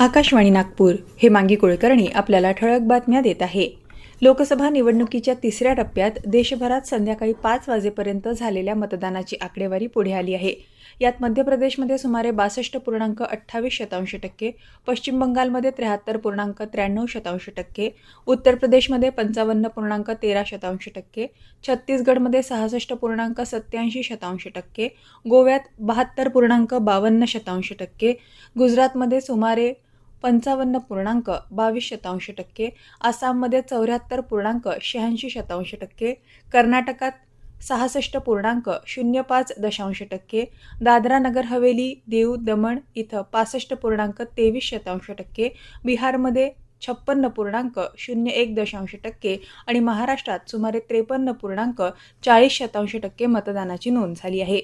आकाशवाणी नागपूर. हे मांगी कुलकर्णी आपल्याला ठळक बातम्या देत आहे. लोकसभा निवडणुकीच्या तिसऱ्या टप्प्यात देशभरात संध्याकाळी पाच वाजेपर्यंत झालेल्या मतदानाची आकडेवारी पुढे आली आहे. यात मध्य प्रदेशमध्ये सुमारे बासष्ट पूर्णांक अठ्ठावीस शतांश टक्के पश्चिम बंगालमध्ये त्र्याहत्तर पूर्णांक त्र्याण्णव शतांश टक्के उत्तर प्रदेशमध्ये पंचावन्न पूर्णांक तेरा शतांश टक्के छत्तीसगडमध्ये सहासष्ट पूर्णांक सत्याऐंशी शतांश टक्के गोव्यात बहात्तर पूर्णांक बावन्न शतांश टक्के गुजरातमध्ये सुमारे पंचावन्न पूर्णांक बावीस शतांश टक्के आसाममध्ये चौऱ्याहत्तर पूर्णांक शहाऐंशी शतांश टक्के कर्नाटकात सहासष्ट पूर्णांक शून्य पाच दशांश टक्के दादरा नगर हवेली देव दमण इथं पासष्ट पूर्णांक तेवीस शतांश टक्के बिहारमध्ये छप्पन्न पूर्णांक शून्य एक दशांश टक्के आणि महाराष्ट्रात सुमारे त्रेपन्न पूर्णांक चाळीस शतांश टक्के मतदानाची नोंद झाली आहे.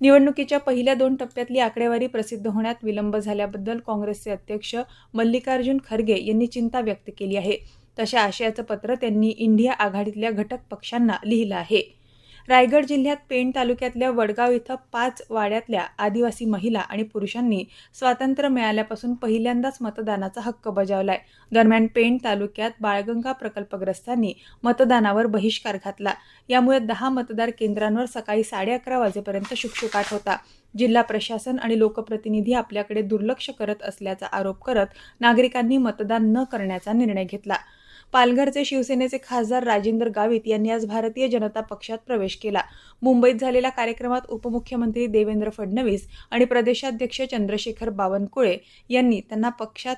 निवडणुकीच्या पहिल्या दोन टप्प्यातली आकडेवारी प्रसिद्ध होण्यात विलंब झाल्याबद्दल काँग्रेसचे अध्यक्ष मल्लिकार्जुन खरगे यांनी चिंता व्यक्त केली आहे. तशा आशयाचं पत्र त्यांनी इंडिया आघाडीतल्या घटक पक्षांना लिहिलं आहे. रायगड जिल्ह्यात पेण तालुक्यातल्या वडगाव इथं पाच वाड्यातल्या आदिवासी महिला आणि पुरुषांनी स्वातंत्र्य मिळाल्यापासून पहिल्यांदाच मतदानाचा हक्क बजावलाय. दरम्यान पेण तालुक्यात बाळगंगा प्रकल्पग्रस्तांनी मतदानावर बहिष्कार घातला. यामुळे दहा मतदार केंद्रांवर सकाळी साडे अकरा वाजेपर्यंत शुकशुकाट होता. जिल्हा प्रशासन आणि लोकप्रतिनिधी आपल्याकडे दुर्लक्ष करत असल्याचा आरोप करत नागरिकांनी मतदान न करण्याचा निर्णय घेतला. पालघरचे शिवसेनेचे खासदार राजेंद्र गावित यांनी आज भारतीय जनता पक्षात प्रवेश केला. मुंबईत झालेल्या कार्यक्रमात उपमुख्यमंत्री देवेंद्र फडणवीस आणि प्रदेशाध्यक्ष चंद्रशेखर बावनकुळे यांनी त्यांना पक्षात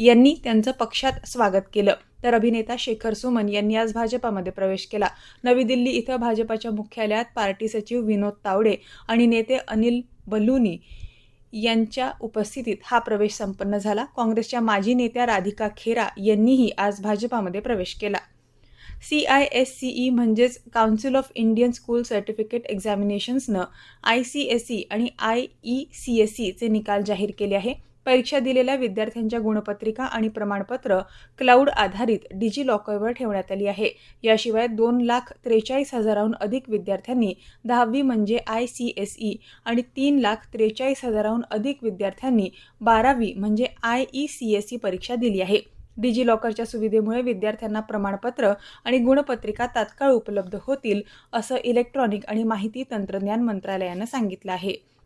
यांनी त्यांचं पक्षात स्वागत केलं. तर अभिनेता शेखर सुमन यांनी आज भाजपामध्ये प्रवेश केला. नवी दिल्ली इथं भाजपाच्या मुख्यालयात पार्टी सचिव विनोद तावडे आणि नेते अनिल बलुनी यांच्या उपस्थितीत हा प्रवेश संपन्न झाला. काँग्रेसच्या माजी नेत्या राधिका खेरा यांनीही आज भाजपामध्ये प्रवेश केला. C I S C E म्हणजेच council of Indian school certificate एक्झामिनेशन्सनं I C S E आणि आय ई सी एस ईचे निकाल जाहीर केले आहे. परीक्षा दिलेल्या विद्यार्थ्यांच्या गुणपत्रिका आणि प्रमाणपत्र क्लाउड आधारित डिजी लॉकरवर ठेवण्यात आली आहे. याशिवाय दोन लाख त्रेचाळीस हजाराहून अधिक विद्यार्थ्यांनी दहावी म्हणजे आय सी एस ई आणि तीन लाख त्रेचाळीस हजाराहून अधिक विद्यार्थ्यांनी बारावी म्हणजे I E C S E परीक्षा दिली आहे. डिजी लॉकरच्या सुविधेमुळे विद्यार्थ्यांना प्रमाणपत्र आणि गुणपत्रिका तात्काळ उपलब्ध होतील असं इलेक्ट्रॉनिक आणि माहिती तंत्रज्ञान मंत्रालयानं सांगितलं आहे.